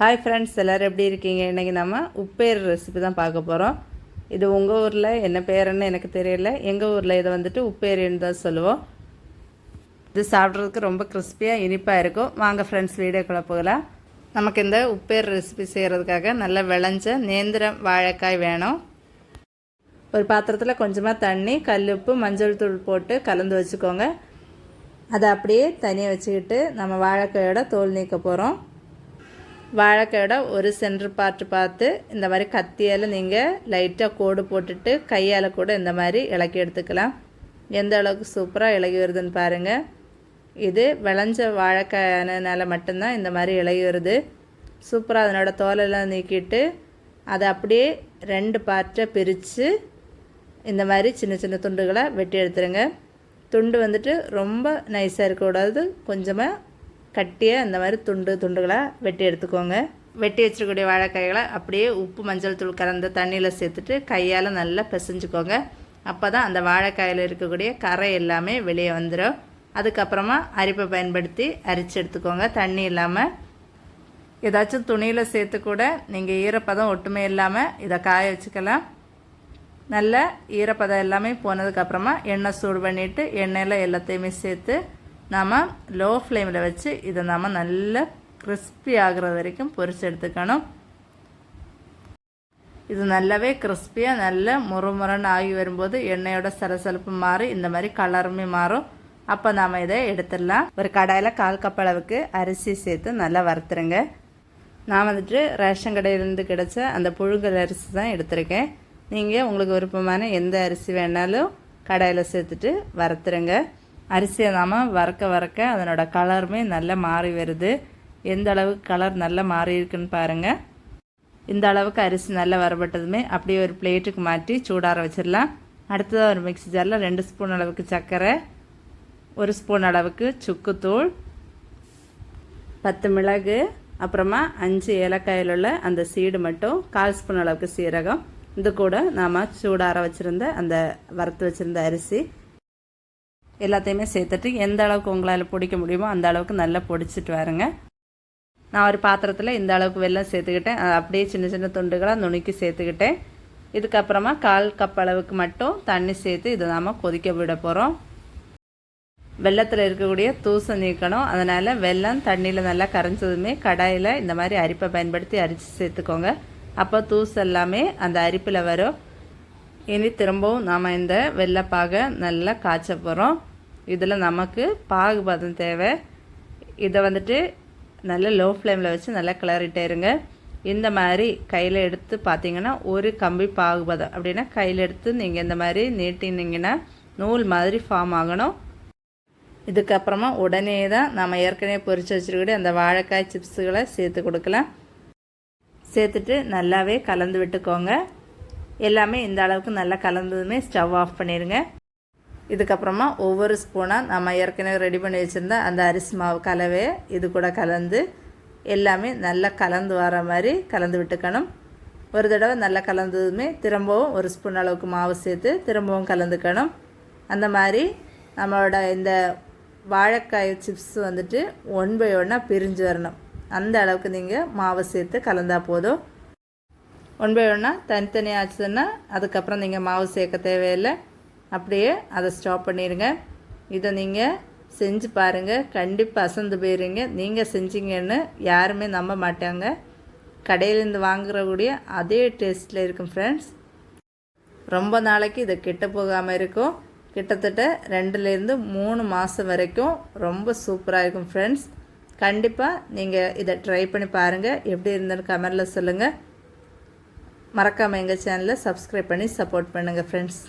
Hi friends எல்லோரும் எப்படி இருக்கீங்க? இன்றைக்கி நம்ம உப்பேர் ரெசிபி தான் பார்க்க போகிறோம் இது உங்கள் ஊரில் என்ன பேருன்னு எனக்கு தெரியல. எங்கள் ஊரில் இதை வந்துட்டு உப்பேரின்னு தான் சொல்லுவோம். இது சாப்பிட்றதுக்கு ரொம்ப கிறிஸ்பியாக இனிப்பாக இருக்கும். வாங்க ஃப்ரெண்ட்ஸ் வீடியோக்குள்ளே போகலாம். நமக்கு இந்த உப்பேர் ரெசிபி செய்கிறதுக்காக நல்லா விளைஞ்ச நேந்திரம் வாழைக்காய் வேணும். ஒரு பாத்திரத்தில் கொஞ்சமாக தண்ணி கல்லுப்பு மஞ்சள் தூள் போட்டு கலந்து வச்சுக்கோங்க. அதை அப்படியே தனியாக வச்சுக்கிட்டு நம்ம வாழைக்காயோட தோல் நீக்க போகிறோம் வாழைக்காயோட ஒரு சென்டர் பார்ட் பார்த்து இந்த மாதிரி கத்தியால் நீங்கள் லைட்டாக கோடு போட்டுட்டு கையால் கூட இந்த மாதிரி இலக்கி எடுத்துக்கலாம். எந்த அளவுக்கு சூப்பராக இலகி வருதுன்னு பாருங்கள் இது விளைஞ்ச வாழைக்காயனால மட்டும்தான் இந்த மாதிரி இலகி வருது. சூப்பராக அதனோட தோலெல்லாம் நீக்கிட்டு அதை அப்படியே ரெண்டு பார்ட்டை பிரித்து இந்த மாதிரி சின்ன சின்ன துண்டுகளை வெட்டி எடுத்துருங்க. துண்டு வந்துட்டு ரொம்ப நைஸாக இருக்கக்கூடாது. கொஞ்சமாக கட்டியாக அந்த மாதிரி துண்டு துண்டுகளாக வெட்டி எடுத்துக்கோங்க. வெட்டி வச்சிருக்கக்கூடிய வாழைக்காய்களை அப்படியே உப்பு மஞ்சள் தூள் கலந்த தண்ணியில் சேர்த்துட்டு கையால் நல்லா பிசைஞ்சுக்கோங்க. அப்போ தான் அந்த வாழைக்காயில் இருக்கக்கூடிய கரை எல்லாமே வெளியே வந்துடும் அதுக்கப்புறமா அரிப்பை பயன்படுத்தி அரிச்சு எடுத்துக்கோங்க. தண்ணி இல்லாமல் ஏதாச்சும் துணியில் சேர்த்து கூட நீங்கள் ஈரப்பதம் ஒட்டுமே இல்லாமல் இதை காய வச்சுக்கலாம். நல்ல ஈரப்பதம் எல்லாமே போனதுக்கப்புறமா எண்ணெய் சூடு பண்ணிவிட்டு எண்ணெயில் எல்லாத்தையுமே சேர்த்து நாம் லோ ஃப்ளேமில் வச்சு இதை நாம் நல்லா கிறிஸ்பி ஆகிற வரைக்கும் பொரிச்சு எடுத்துக்கணும். இது நல்லாவே கிறிஸ்பியாக நல்ல முறுமுறன்னு ஆகி வரும்போது எண்ணெயோட சலசலப்பு மாறி இந்த மாதிரி கலருமே மாறும். அப்போ நாம் இதை எடுத்துடலாம். ஒரு கடாயில் கால் கப் அளவுக்கு அரிசி சேர்த்து நல்லா வறுத்துருங்க. நான் வந்துட்டு ரேஷன் கடையிலேருந்து கிடச்ச அந்த புழுங்கல் அரிசி தான் எடுத்திருக்கேன். நீங்கள் உங்களுக்கு விருப்பமான எந்த அரிசி வேணாலும் கடாயில் சேர்த்துட்டு வறுத்துருங்க. அரிசியை நாம் வறுக்க வறக்க அதனோட கலருமே நல்லா மாறி வருது. எந்த அளவுக்கு கலர் நல்லா மாறி இருக்குன்னு பாருங்கள் இந்த அளவுக்கு அரிசி நல்லா வரப்பட்டதுமே அப்படியே ஒரு பிளேட்டுக்கு மாற்றி சூடார வச்சிடலாம். அடுத்ததாக ஒரு மிக்சி ஜாரில் ரெண்டு ஸ்பூன் அளவுக்கு சர்க்கரை ஒரு ஸ்பூன் அளவுக்கு சுக்குத்தூள் பத்து மிளகு அப்புறமா அஞ்சு ஏலக்காயில் உள்ள அந்த சீடு மட்டும் கால் ஸ்பூன் அளவுக்கு சீரகம். இது கூட நாம் சூடார வச்சுருந்த அந்த வறுத்து வச்சுருந்த அரிசி எல்லாத்தையுமே சேர்த்துட்டு எந்த அளவுக்கு உங்களால் பிடிக்க முடியுமோ அந்த அளவுக்கு நல்லா பொடிச்சிட்டு வரேங்க. நான் ஒரு பாத்திரத்தில் இந்த அளவுக்கு வெள்ளம் சேர்த்துக்கிட்டேன். அப்படியே சின்ன சின்ன துண்டுகளாக நுணுக்கி சேர்த்துக்கிட்டேன். இதுக்கப்புறமா கால் கப் அளவுக்கு மட்டும் தண்ணி சேர்த்து இதை நாம் கொதிக்க விட போகிறோம் வெள்ளத்தில் இருக்கக்கூடிய தூசை நீக்கணும். அதனால் வெள்ளம் தண்ணியில் நல்லா கரைஞ்சதுமே கடாயில் இந்த மாதிரி அரிப்பை பயன்படுத்தி அரிச்சு சேர்த்துக்கோங்க. அப்போ தூசு எல்லாமே அந்த அரிப்பில் வரும். இனி திரும்பவும் நாம் இந்த வெள்ளைப்பாக நல்லா காய்ச்ச போகிறோம் இதில் நமக்கு பாகுபதம் தேவை. இதை வந்துட்டு நல்ல லோ ஃப்ளேமில் வச்சு நல்லா கிளறிட்டே இருங்க. இந்த மாதிரி கையில் எடுத்து பார்த்தீங்கன்னா ஒரு கம்பி பாகுபதம். அப்படின்னா கையில் எடுத்து நீங்கள் இந்த மாதிரி நீட்டினீங்கன்னா நூல் மாதிரி ஃபார்ம் ஆகணும். இதுக்கப்புறமா உடனே தான் நம்ம ஏற்கனவே பொறிச்சு வச்சுருக்கூடிய அந்த வாழைக்காய் சிப்ஸுகளை சேர்த்து கொடுக்கலாம். சேர்த்துட்டு நல்லாவே கலந்து விட்டுக்கோங்க. எல்லாமே இந்த அளவுக்கு நல்லா கலந்ததுமே ஸ்டவ் ஆஃப் பண்ணிடுங்க. இதுக்கப்புறமா ஒவ்வொரு ஸ்பூனாக நம்ம ஏற்கனவே ரெடி பண்ணி வச்சுருந்த அந்த அரிசி மாவு கலவையை இது கூட கலந்து எல்லாமே நல்லா கலந்து வர மாதிரி கலந்து விட்டுக்கணும். ஒரு தடவை நல்லா கலந்ததுமே திரும்பவும் ஒரு ஸ்பூன் அளவுக்கு மாவு சேர்த்து திரும்பவும் கலந்துக்கணும். அந்த மாதிரி நம்மளோட இந்த வாழைக்காய் சிப்ஸ் வந்துட்டு ஒன் பை ஒன்னாக பிரிஞ்சு வரணும். அந்த அளவுக்கு நீங்கள் மாவை சேர்த்து கலந்தால் போதும். ஒன் பை ஒன்னாக தனித்தனியாக ஆச்சுன்னா அதுக்கப்புறம் நீங்கள் மாவு சேர்க்க தேவையில்லை. அப்படியே அதை ஸ்டாப் பண்ணிடுங்க இதை நீங்கள் செஞ்சு பாருங்கள் கண்டிப்பாக அசந்து போயிருங்க. நீங்கள் செஞ்சீங்கன்னு யாருமே நம்ப மாட்டாங்க. கடையிலேருந்து வாங்குறக்கூடிய அதே டேஸ்ட்டில் இருக்கும் ஃப்ரெண்ட்ஸ் ரொம்ப நாளைக்கு இதை கெட்ட போகாமல் இருக்கும். கிட்டத்தட்ட ரெண்டுலேருந்து மூணு மாதம் வரைக்கும் ரொம்ப சூப்பராக இருக்கும் ஃப்ரெண்ட்ஸ் கண்டிப்பாக நீங்கள் இதை ட்ரை பண்ணி பாருங்கள் எப்படி இருந்தேன்னு கமெண்டில் சொல்லுங்கள் மறக்காமல் எங்கள் சேனலை சப்ஸ்கிரைப் பண்ணி சப்போர்ட் பண்ணுங்கள் ஃப்ரெண்ட்ஸ்